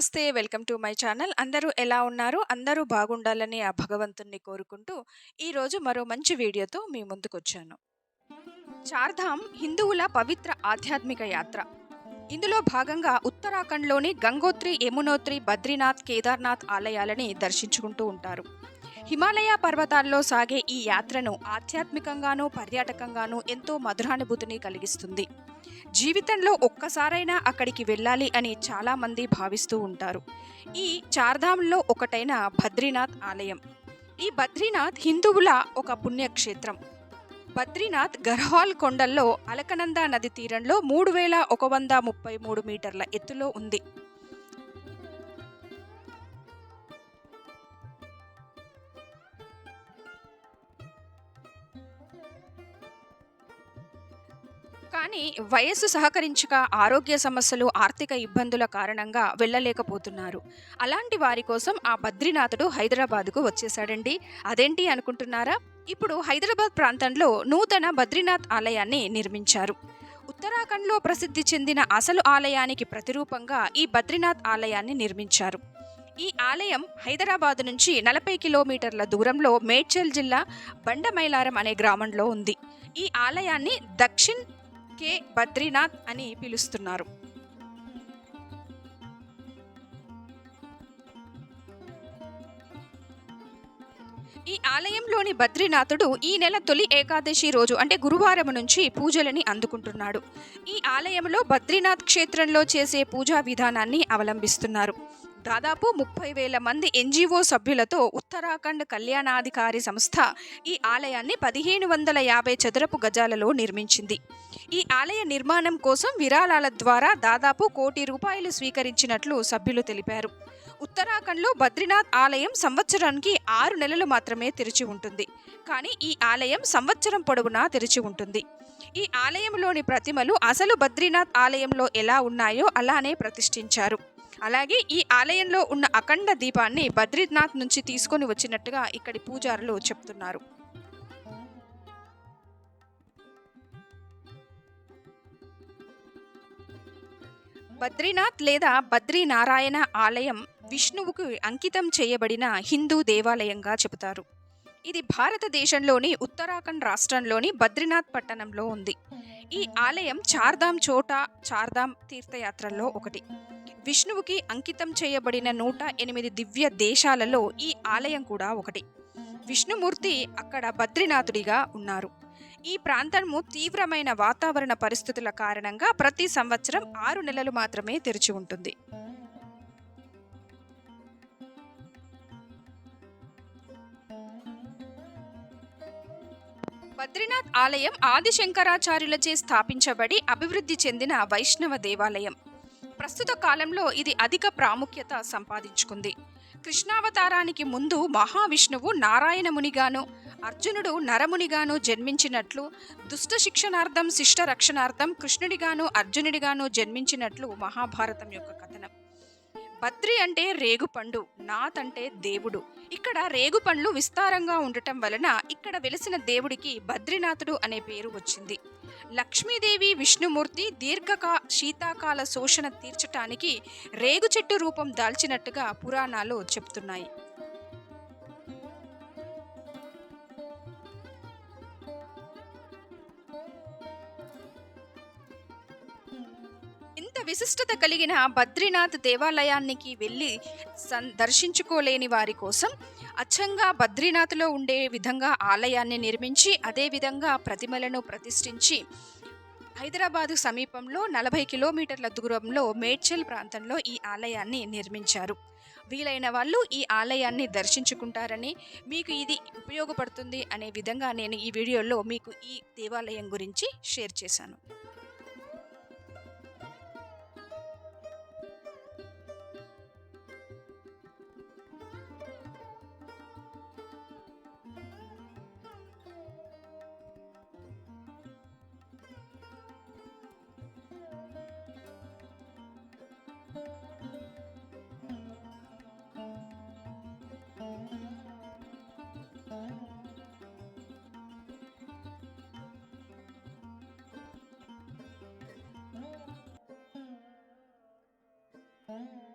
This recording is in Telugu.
నమస్తే వెల్కమ్ టు మై ఛానల్. అందరూ ఎలా ఉన్నారు? అందరూ బాగుండాలని ఆ భగవంతుణ్ణి కోరుకుంటూ ఈరోజు మరో మంచి వీడియోతో మీ ముందుకొచ్చాను. చార్ధామ్ హిందువుల పవిత్ర ఆధ్యాత్మిక యాత్ర. ఇందులో భాగంగా ఉత్తరాఖండ్లోని గంగోత్రి యమునోత్రి బద్రీనాథ్ కేదార్నాథ్ ఆలయాలని దర్శించుకుంటూ ఉంటారు. హిమాలయ పర్వతాల్లో సాగే ఈ యాత్రను ఆధ్యాత్మికంగానూ పర్యాటకంగానూ ఎంతో మధురానుభూతిని కలిగిస్తుంది. జీవితంలో ఒక్కసారైనా అక్కడికి వెళ్ళాలి అని చాలామంది భావిస్తూ ఉంటారు. ఈ చార్ధామ్లో ఒకటైన బద్రీనాథ్ ఆలయం. ఈ బద్రీనాథ్ హిందువుల ఒక పుణ్యక్షేత్రం. బద్రీనాథ్ గర్హాల్ కొండల్లో అలకనంద నది తీరంలో మూడు వేల ఒక వంద ముప్పై మూడు మీటర్ల ఎత్తులో ఉంది. కానీ వయస్సు సహకరించక ఆరోగ్య సమస్యలు ఆర్థిక ఇబ్బందుల కారణంగా వెళ్ళలేకపోతున్నారు. అలాంటి వారి కోసం ఆ బద్రీనాథుడు హైదరాబాద్కు వచ్చేసాడండి అదేంటి అనుకుంటున్నారా? ఇప్పుడు హైదరాబాద్ ప్రాంతంలో నూతన బద్రీనాథ్ ఆలయాన్ని నిర్మించారు. ఉత్తరాఖండ్లో ప్రసిద్ధి చెందిన అసలు ఆలయానికి ప్రతిరూపంగా ఈ బద్రీనాథ్ ఆలయాన్ని నిర్మించారు. ఈ ఆలయం హైదరాబాద్ నుంచి నలభై కిలోమీటర్ల దూరంలో మేడ్చల్ జిల్లా బండమైలారం అనే గ్రామంలో ఉంది. ఈ ఆలయాన్ని దక్షిణ్ కే బద్రీనాథ్ అని పిలుస్తున్నారు. ఈ ఆలయంలోని బద్రీనాథుడు ఈ నెల తొలి ఏకాదశి రోజు అంటే గురువారం నుంచి పూజలని అందుకుంటున్నాడు. ఈ ఆలయంలో బద్రీనాథ్ క్షేత్రంలో చేసే పూజా విధానాన్ని అవలంబిస్తున్నారు. దాదాపు ముప్పై వేల మంది ఎన్జిఓ సభ్యులతో ఉత్తరాఖండ్ కళ్యాణాధికారి సంస్థ ఈ ఆలయాన్ని పదిహేను వందల యాభై చదరపు గజాలలో నిర్మించింది. ఈ ఆలయ నిర్మాణం కోసం విరాళాల ద్వారా దాదాపు కోటి రూపాయలు స్వీకరించినట్లు సభ్యులు తెలిపారు. ఉత్తరాఖండ్లో బద్రీనాథ్ ఆలయం సంవత్సరానికి ఆరు నెలలు మాత్రమే తెరిచి ఉంటుంది. కానీ ఈ ఆలయం సంవత్సరం పొడవునా తెరిచి ఉంటుంది. ఈ ఆలయంలోని ప్రతిమలు అసలు బద్రీనాథ్ ఆలయంలో ఎలా ఉన్నాయో అలానే ప్రతిష్ఠించారు. అలాగే ఈ ఆలయంలో ఉన్న అఖండ దీపాన్ని బద్రీనాథ్ నుంచి తీసుకొని వచ్చినట్టుగా ఇక్కడి పూజారులు చెప్తున్నారు. బద్రీనాథ్ లేదా బద్రీనారాయణ ఆలయం విష్ణువుకు అంకితం చేయబడిన హిందూ దేవాలయంగా చెబుతారు. ఇది భారతదేశంలోని ఉత్తరాఖండ్ రాష్ట్రంలోని బద్రీనాథ్ పట్టణంలో ఉంది. ఈ ఆలయం చార్ధామ్ చోటా చార్ధామ్ తీర్థయాత్రల్లో ఒకటి. విష్ణువుకి అంకితం చేయబడిన నూట ఎనిమిది దివ్య దేశాలలో ఈ ఆలయం కూడా ఒకటి. విష్ణుమూర్తి అక్కడ బద్రీనాథుడిగా ఉన్నారు. ఈ ప్రాంతము తీవ్రమైన వాతావరణ పరిస్థితుల కారణంగా ప్రతి సంవత్సరం ఆరు నెలలు మాత్రమే తెరిచి ఉంటుంది. బద్రీనాథ్ ఆలయం ఆదిశంకరాచార్యులచే స్థాపించబడి అభివృద్ధి చెందిన వైష్ణవ దేవాలయం. ప్రస్తుత కాలంలో ఇది అధిక ప్రాముఖ్యత సంపాదించుకుంది. కృష్ణావతారానికి ముందు మహావిష్ణువు నారాయణమునిగాను అర్జునుడు నరమునిగాను జన్మించినట్లు దుష్ట శిక్షణార్థం శిష్ట రక్షణార్థం కృష్ణుడిగాను అర్జునుడిగాను జన్మించినట్లు మహాభారతం యొక్క కథనం. బద్రి అంటే రేగుపండు నాథ్ అంటే దేవుడు. ఇక్కడ రేగుపండ్లు విస్తారంగా ఉండటం వలన ఇక్కడ వెలిసిన దేవుడికి బద్రీనాథుడు అనే పేరు వచ్చింది. లక్ష్మీదేవి విష్ణుమూర్తి దీర్ఘకా శీతాకాల శోషణ తీర్చటానికి రేగు చెట్టు రూపం దాల్చినట్టుగా పురాణాలు చెప్తున్నాయి. విశిష్టత కలిగిన బద్రీనాథ్ దేవాలయానికి వెళ్ళి సన్ దర్శించుకోలేని వారి కోసం అచ్చంగా బద్రీనాథ్లో ఉండే విధంగా ఆలయాన్ని నిర్మించి అదేవిధంగా ప్రతిమలను ప్రతిష్ఠించి హైదరాబాదు సమీపంలో నలభై కిలోమీటర్ల దూరంలో మేడ్చల్ ప్రాంతంలో ఈ ఆలయాన్ని నిర్మించారు. వీలైన వాళ్ళు ఈ ఆలయాన్ని దర్శించుకుంటారని మీకు ఇది ఉపయోగపడుతుంది అనే విధంగా నేను ఈ వీడియోలో మీకు ఈ దేవాలయం గురించి షేర్ చేశాను. Oh.